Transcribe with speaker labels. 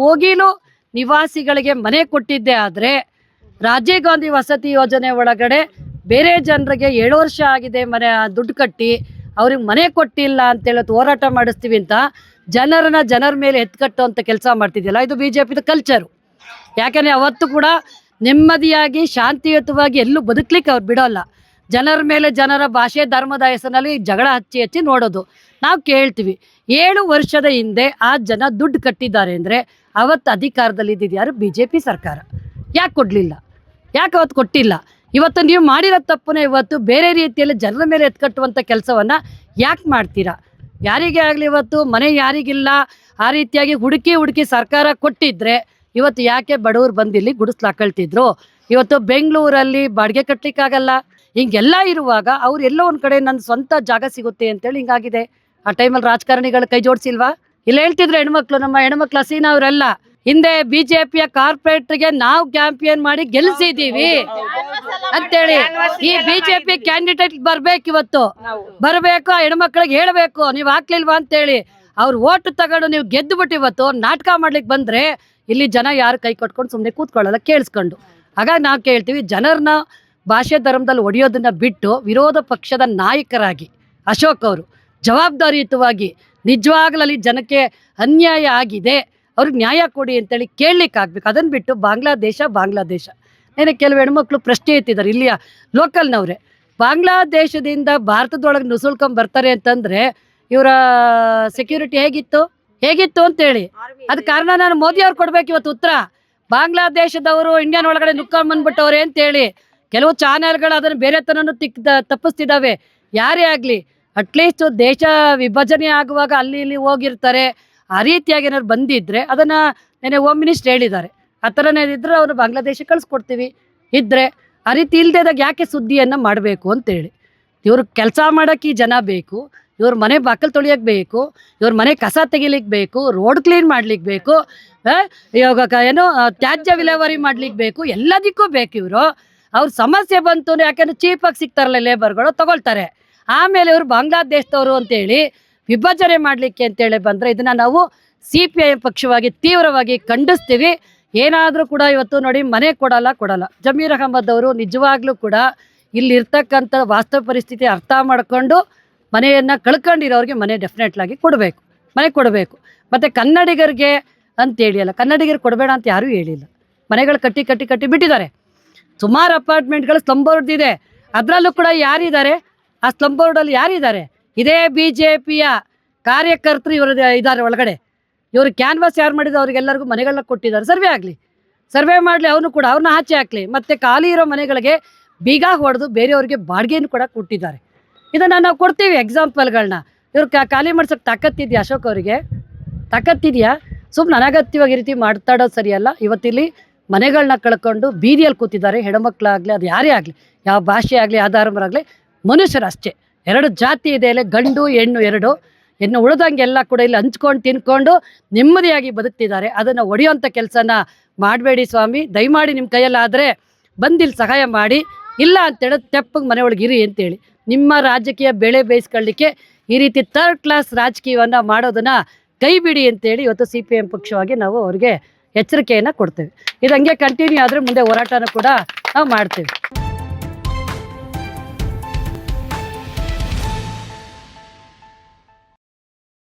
Speaker 1: ಕೋಗಿಲು ನಿವಾಸಿಗಳಿಗೆ ಮನೆ ಕೊಟ್ಟಿದ್ದೆ ಆದರೆ ರಾಜೀವ್ ಗಾಂಧಿ ವಸತಿ ಯೋಜನೆ ಒಳಗಡೆ ಬೇರೆ ಜನರಿಗೆ ಏಳು ವರ್ಷ ಆಗಿದೆ ಮನೆ, ದುಡ್ಡು ಕಟ್ಟಿ, ಅವ್ರಿಗೆ ಮನೆ ಕೊಟ್ಟಿಲ್ಲ ಅಂತೇಳಿ ಹೋರಾಟ ಮಾಡಿಸ್ತೀವಿ ಅಂತ ಜನರನ್ನ ಜನರ ಮೇಲೆ ಎತ್ಕಟ್ಟುವಂಥ ಕೆಲಸ ಮಾಡ್ತಿದ್ದಿಲ್ಲ ಇದು ಬಿ ಜೆ ಪಿದು ಕಲ್ಚರು ಯಾಕಂದರೆ ಅವತ್ತು ಕೂಡ ನೆಮ್ಮದಿಯಾಗಿ, ಶಾಂತಿಯುತವಾಗಿ ಎಲ್ಲೂ ಬದುಕಲಿಕ್ಕೆ ಅವ್ರು ಬಿಡೋಲ್ಲ. ಜನರ ಮೇಲೆ ಜನರ ಭಾಷೆ, ಧರ್ಮದ ಹೆಸರಿನಲ್ಲಿ ಜಗಳ ಹಚ್ಚಿ ಹಚ್ಚಿ ನೋಡೋದು. ನಾವು ಕೇಳ್ತೀವಿ. ಏಳು ವರ್ಷದ ಹಿಂದೆ ಆ ಜನ ದುಡ್ಡು ಕಟ್ಟಿದ್ದಾರೆ ಅಂದರೆ ಅವತ್ತು ಅಧಿಕಾರದಲ್ಲಿ ಯಾರು? ಬಿ ಜೆ ಪಿ ಸರ್ಕಾರ. ಯಾಕೆ ಕೊಡಲಿಲ್ಲ? ಯಾಕೆ ಅವತ್ತು ಕೊಟ್ಟಿಲ್ಲ? ಇವತ್ತು ನೀವು ಮಾಡಿರೋ ತಪ್ಪನ್ನು ಇವತ್ತು ಬೇರೆ ರೀತಿಯಲ್ಲಿ ಜನರ ಮೇಲೆ ಎತ್ಕಟ್ಟುವಂಥ ಕೆಲಸವನ್ನು ಯಾಕೆ ಮಾಡ್ತೀರಾ? ಯಾರಿಗೇ ಆಗಲಿ ಇವತ್ತು? ಮನೆ ಯಾರಿಗಿಲ್ಲ? ಆ ರೀತಿಯಾಗಿ ಹುಡುಕಿ ಹುಡುಕಿ ಸರ್ಕಾರ ಕೊಟ್ಟಿದ್ರೆ ಇವತ್ತು ಯಾಕೆ ಬಡವರು ಬಂದಿಲ್ಲಿ ಇಲ್ಲಿ ಹಾಕೊಳ್ತಿದ್ರು? ಇವತ್ತು ಬೆಂಗಳೂರಲ್ಲಿ ಬಾಡಿಗೆ ಕಟ್ಟಲಿಕ್ಕಾಗಲ್ಲ ಹಿಂಗೆಲ್ಲ ಇರುವಾಗ ಅವ್ರು ಎಲ್ಲೋ ಒಂದು ಕಡೆ ನನ್ನ ಸ್ವಂತ ಜಾಗ ಸಿಗುತ್ತೆ ಅಂತೇಳಿ ಹಿಂಗಾಗಿದೆ. ಆ ಟೈಮಲ್ಲಿ ರಾಜಕಾರಣಿಗಳು ಕೈ ಜೋಡಿಸಿಲ್ವಾ? ಇಲ್ಲ ಹೇಳ್ತಿದ್ರು ಹೆಣ್ಮಕ್ಳು, ನಮ್ಮ ಹೆಣ್ಮಕ್ಳು ಹಸೀನಾ ಅವರೆಲ್ಲ. ಹಿಂದೆ ಬಿಜೆಪಿಯ ಕಾರ್ಪೊರೇಟ್ರಿಗೆ ನಾವು ಕ್ಯಾಂಪಿಯನ್ ಮಾಡಿ ಗೆಲ್ಸಿದೀವಿ. ಅಂತೇಳಿ ಈ ಬಿಜೆಪಿ ಕ್ಯಾಂಡಿಡೇಟ್ ಬರ್ಬೇಕು ಇವತ್ತು. ಬರಬೇಕು, ಆ ಹೆಣ್ಮಕ್ಳಿಗೆ ಹೇಳ್ಬೇಕು, ನೀವು ಹಾಕ್ಲಿಲ್ವಾ ಅಂತೇಳಿ. ಅವ್ರು ಓಟ್ ತಗೊಂಡು ನೀವು ಗೆದ್ದು ಬಿಟ್ಟು ಇವತ್ತು ನಾಟಕ ಮಾಡ್ಲಿಕ್ಕೆ ಬಂದ್ರೆ ಇಲ್ಲಿ ಜನ ಯಾರು ಕೈ ಕೊಟ್ಕೊಂಡು ಸುಮ್ಮನೆ ಕೂತ್ಕೊಳ್ಳಲ್ಲ ಕೇಳಿಸ್ಕೊಂಡು. ಹಾಗಾಗಿ ನಾವು ಕೇಳ್ತೀವಿ, ಜನರನ್ನ ಭಾಷೆ ಧರ್ಮದಲ್ಲಿ ಒಡೆಯೋದನ್ನ ಬಿಟ್ಟು ವಿರೋಧ ಪಕ್ಷದ ನಾಯಕರಾಗಿ ಅಶೋಕ್ ಅವರು ಜವಾಬ್ದಾರಿಯುತವಾಗಿ ನಿಜವಾಗ್ಲಲ್ಲಿ ಜನಕ್ಕೆ ಅನ್ಯಾಯ ಆಗಿದೆ ಅವ್ರಿಗೆ ನ್ಯಾಯ ಕೊಡಿ ಅಂತೇಳಿ ಕೇಳಲಿಕ್ಕೆ ಆಗ್ಬೇಕು. ಅದನ್ನು ಬಿಟ್ಟು ಬಾಂಗ್ಲಾದೇಶ ಬಾಂಗ್ಲಾದೇಶ. ಏನೇ ಕೆಲವು ಹೆಣ್ಮಕ್ಳು ಪ್ರಶ್ನೆ ಎತ್ತಿದ್ದಾರೆ. ಇಲ್ಲಿಯ ಲೋಕಲ್ನವ್ರೆ ಬಾಂಗ್ಲಾದೇಶದಿಂದ ಭಾರತದೊಳಗೆ ನುಸುಳ್ಕೊಂಡು ಬರ್ತಾರೆ ಅಂತಂದ್ರೆ ಇವರ ಸೆಕ್ಯೂರಿಟಿ ಹೇಗಿತ್ತು? ಹೇಗಿತ್ತು ಅಂತೇಳಿ. ಅದಕ್ಕೆ ಕಾರಣ ನಾನು ಮೋದಿ ಅವ್ರು ಕೊಡ್ಬೇಕು ಇವತ್ತು ಉತ್ತರ. ಬಾಂಗ್ಲಾದೇಶದವರು ಇಂಡಿಯನ್ ಒಳಗಡೆ ನುಕ್ಕೊಂಡ್ ಬಂದ್ಬಿಟ್ಟವ್ರೆ ಅಂತೇಳಿ. ಕೆಲವು ಚಾನೆಲ್ಗಳು ಅದನ್ನು ಬೇರೆ ತನೂ ತಿಕ್ ತಪ್ಪಿಸ್ತಿದ್ದಾವೆ ಯಾರೇ ಆಗಲಿ ಅಟ್ಲೀಸ್ಟ್ ದೇಶ ವಿಭಜನೆ ಆಗುವಾಗ ಅಲ್ಲಿ ಇಲ್ಲಿ ಹೋಗಿರ್ತಾರೆ. ಆ ರೀತಿಯಾಗಿ ಏನಾದ್ರು ಬಂದಿದ್ರೆ ಅದನ್ನ ನೆನೆ ಹೋಮ್ ಮಿನಿಸ್ಟರ್ ಹೇಳಿದ್ದಾರೆ. ಆ ಥರನೇ ಇದ್ದರೆ ಅವರು ಬಾಂಗ್ಲಾದೇಶಕ್ಕೆ ಕಳಿಸ್ಕೊಡ್ತೀವಿ. ಇದ್ರೆ ಆ ರೀತಿ ಇಲ್ಲದೇದಾಗ ಯಾಕೆ ಸುದ್ದಿಯನ್ನು ಮಾಡಬೇಕು ಅಂತೇಳಿ. ಇವ್ರ ಕೆಲಸ ಮಾಡೋಕ್ಕೆ ಜನ ಬೇಕು. ಇವ್ರ ಮನೆ ಬಾಕಲು ತೊಳಿಯಕ್ಕೆ ಬೇಕು. ಇವ್ರ ಮನೆ ಕಸ ತೆಗಿಲಿಕ್ಕೆ ಬೇಕು. ರೋಡ್ ಕ್ಲೀನ್ ಮಾಡ್ಲಿಕ್ಕೆ ಬೇಕು. ಇವಾಗ ಏನು ತ್ಯಾಜ್ಯ ವಿಲೇವಾರಿ ಮಾಡ್ಲಿಕ್ಕೆ ಬೇಕು. ಎಲ್ಲದಕ್ಕೂ ಬೇಕು ಇವರು. ಅವ್ರ ಸಮಸ್ಯೆ ಬಂತು ಯಾಕಂದ್ರೆ ಚೀಪಾಗಿ ಸಿಗ್ತಾರಲ್ಲ ಲೇಬರ್ಗಳು ತಗೊಳ್ತಾರೆ. ಆಮೇಲೆ ಇವರು ಬಾಂಗ್ಲಾದೇಶದವರು ಅಂತೇಳಿ ವಿಭಜನೆ ಮಾಡಲಿಕ್ಕೆ ಅಂತೇಳಿ ಬಂದರೆ ಇದನ್ನು ನಾವು ಸಿ ಪಿ ಐ ಪಕ್ಷವಾಗಿ ತೀವ್ರವಾಗಿ ಖಂಡಿಸ್ತೀವಿ. ಏನಾದರೂ ಕೂಡ ಇವತ್ತು ನೋಡಿ ಮನೆ ಕೊಡಲ್ಲ ಕೊಡಲ್ಲ. ಜಮೀರ್ ಅಹಮದ್ ಅವರು ನಿಜವಾಗ್ಲೂ ಕೂಡ ಇಲ್ಲಿರ್ತಕ್ಕಂಥ ವಾಸ್ತವ ಪರಿಸ್ಥಿತಿ ಅರ್ಥ ಮಾಡಿಕೊಂಡು ಮನೆಯನ್ನು ಕಳ್ಕೊಂಡಿರೋರಿಗೆ ಮನೆ ಡೆಫಿನೆಟ್ಲಾಗಿ ಕೊಡಬೇಕು. ಮನೆ ಕೊಡಬೇಕು. ಮತ್ತು ಕನ್ನಡಿಗರಿಗೆ ಅಂತೇಳಿ ಅಲ್ಲ, ಕನ್ನಡಿಗರು ಕೊಡಬೇಡ ಅಂತ ಯಾರೂ ಹೇಳಿಲ್ಲ. ಮನೆಗಳು ಕಟ್ಟಿ ಕಟ್ಟಿ ಕಟ್ಟಿ ಬಿಟ್ಟಿದ್ದಾರೆ. ಸುಮಾರು ಅಪಾರ್ಟ್ಮೆಂಟ್ಗಳು ಸ್ಲಂಬರ್ದಿದೆ ಅದರಲ್ಲೂ ಕೂಡ ಯಾರಿದ್ದಾರೆ? ಆ ಸ್ಲಂ ಬೋರ್ಡಲ್ಲಿ ಯಾರಿದ್ದಾರೆ? ಇದೇ ಬಿ ಜೆ ಪಿಯ ಕಾರ್ಯಕರ್ತರು ಇವರು ಇದ್ದಾರೆ ಒಳಗಡೆ. ಇವರು ಕ್ಯಾನ್ವಾಸ್ ಯಾರು ಮಾಡಿದ್ರು ಅವ್ರಿಗೆಲ್ಲರಿಗೂ ಮನೆಗಳನ್ನ ಕೊಟ್ಟಿದ್ದಾರೆ. ಸರ್ವೆ ಆಗಲಿ. ಸರ್ವೆ ಮಾಡಲಿ ಅವನು ಕೂಡ ಅವ್ರನ್ನ ಆಚೆ ಹಾಕಲಿ. ಮತ್ತು ಖಾಲಿ ಇರೋ ಮನೆಗಳಿಗೆ ಬೀಗ ಹೊಡೆದು ಬೇರೆಯವ್ರಿಗೆ ಬಾಡಿಗೆಯನ್ನು ಕೂಡ ಕೊಟ್ಟಿದ್ದಾರೆ. ಇದನ್ನು ನಾವು ಕೊಡ್ತೀವಿ ಎಕ್ಸಾಂಪಲ್ಗಳನ್ನ ಇವ್ರು ಖಾಲಿ ಮಾಡ್ಸೋಕೆ ತಾಕತ್ತಿದೆಯಾ ಅಶೋಕ್ ಅವರಿಗೆ? ತಾಕತ್ತಿದೆಯಾ? ಸುಮ್ಮನೆ ಅನಗತ್ಯವಾಗಿ ರೀತಿ ಮಾತಾಡೋದು ಸರಿಯಲ್ಲ. ಇವತ್ತಿಲ್ಲಿ ಮನೆಗಳನ್ನ ಕಳ್ಕೊಂಡು ಬೀದಿಯಲ್ಲಿ ಕೂತಿದ್ದಾರೆ. ಹೆಣ್ಮಕ್ಳಾಗಲಿ, ಅದು ಯಾರೇ ಆಗಲಿ. ಯಾವ ಭಾಷೆ ಆಗಲಿ, ಆಧಾರಮರಾಗಲಿ ಮನುಷ್ಯರು ಅಷ್ಟೇ ಎರಡು ಜಾತಿ ಇದೆ ಇಲ್ಲಿ ಗಂಡು, ಹೆಣ್ಣು, ಎರಡು. ಇನ್ನು ಉಳಿದಂಗೆಲ್ಲ ಕೂಡ ಇಲ್ಲಿ ಹಂಚ್ಕೊಂಡು ತಿನ್ಕೊಂಡು ನೆಮ್ಮದಿಯಾಗಿ ಬದುಕ್ತಿದ್ದಾರೆ. ಅದನ್ನು ಒಡೆಯುವಂಥ ಕೆಲಸನ ಮಾಡಬೇಡಿ ಸ್ವಾಮಿ. ದಯಮಾಡಿ ನಿಮ್ಮ ಕೈಯಲ್ಲಾದರೆ ಬಂದಿಲ್ಲಿ ಸಹಾಯ ಮಾಡಿ. ಇಲ್ಲ ಅಂತೇಳಿ ತೆಪ್ಪಗೆ ಮನೆ ಒಳಗೆ ಇರಿ ಅಂತೇಳಿ. ನಿಮ್ಮ ರಾಜಕೀಯ ಬೆಳೆ ಬೇಯಿಸ್ಕೊಳ್ಳಿಕ್ಕೆ ಈ ರೀತಿ ಥರ್ಡ್ ಕ್ಲಾಸ್ ರಾಜಕೀಯವನ್ನು ಮಾಡೋದನ್ನು ಕೈ ಬಿಡಿ ಅಂತೇಳಿ ಇವತ್ತು ಸಿ ಪಿ ಎಂ ಪಕ್ಷವಾಗಿ ನಾವು ಅವ್ರಿಗೆ ಎಚ್ಚರಿಕೆಯನ್ನು ಕೊಡ್ತೇವೆ. ಇದು ಹಂಗೆ ಕಂಟಿನ್ಯೂ ಆದರೆ ಮುಂದೆ ಹೋರಾಟನೂ ಕೂಡ ನಾವು ಮಾಡ್ತೇವೆ.